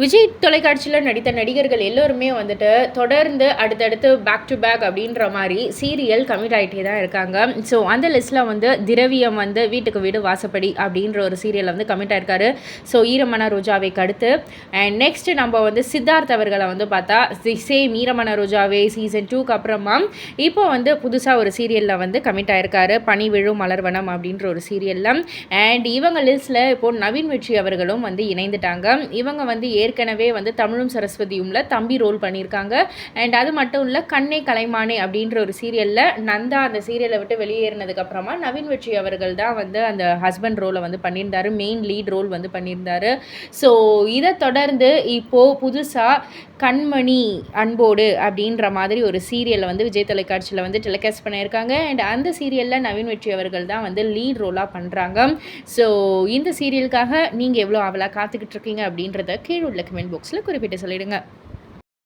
விஜய் தொலைக்காட்சியில் நடித்த நடிகர்கள் எல்லோருமே வந்துட்டு தொடர்ந்து அடுத்தடுத்து பேக் டு பேக் அப்படின்ற மாதிரி சீரியல் கமிட் ஆகிட்டே தான் இருக்காங்க. ஸோ அந்த லிஸ்ட்டில் வந்து திரவியம் வந்து வீட்டுக்கு வீடு வாசப்படி அப்படின்ற ஒரு சீரியல் வந்து கமிட் ஆயிருக்காரு. ஸோ ஈரமன ரோஜாவை கடுத்து. அண்ட் நெக்ஸ்ட் நம்ம வந்து சித்தார்த் அவர்களை வந்து பார்த்தா சேம் ஈரமன ரோஜாவே சீசன் டூக்கு அப்புறமா இப்போ வந்து புதுசாக ஒரு சீரியலில் வந்து கமிட் ஆகிருக்காரு பனி விழும் மலர்வனம் அப்படின்ற ஒரு சீரியலில் அண்ட் இவங்க லிஸ்ட்டில் இப்போது நவீன் வெற்றி அவர்களும் வந்து இணைந்துட்டாங்க. இவங்க வந்து ஏற்கனவே வந்து தமிழும் சரஸ்வதியும்ல தம்பி ரோல் பண்ணியிருக்காங்க. அண்ட் அது மட்டும் இல்லை கண்ணே கலைமானே அப்படின்ற ஒரு சீரியலில் நந்தா அந்த சீரியலை விட்டு வெளியேறினதுக்கப்புறமா நவீன் வெற்றி அவர்கள் தான் வந்து அந்த ஹஸ்பண்ட் ரோலை வந்து பண்ணியிருந்தாரு. மெயின் லீட் ரோல் வந்து பண்ணியிருந்தாரு. ஸோ இதை தொடர்ந்து இப்போது புதுசாக கண்மணி அன்போடு அப்படின்ற மாதிரி ஒரு சீரியலை வந்து விஜய் தொலைக்காட்சியில் வந்து டெலிகாஸ்ட் பண்ணியிருக்காங்க. அண்ட் அந்த சீரியலில் நவீன் வெற்றி அவர்கள் தான் வந்து லீட் ரோலாக பண்ணுறாங்க ஸோ இந்த சீரியலுக்காக நீங்கள் எவ்வளோ அவளாக காத்துக்கிட்டு இருக்கீங்க அப்படின்றத கீழே உள்ள கமெண்ட் பாக்ஸில் குறிப்பிட்டு சொல்லிடுங்க.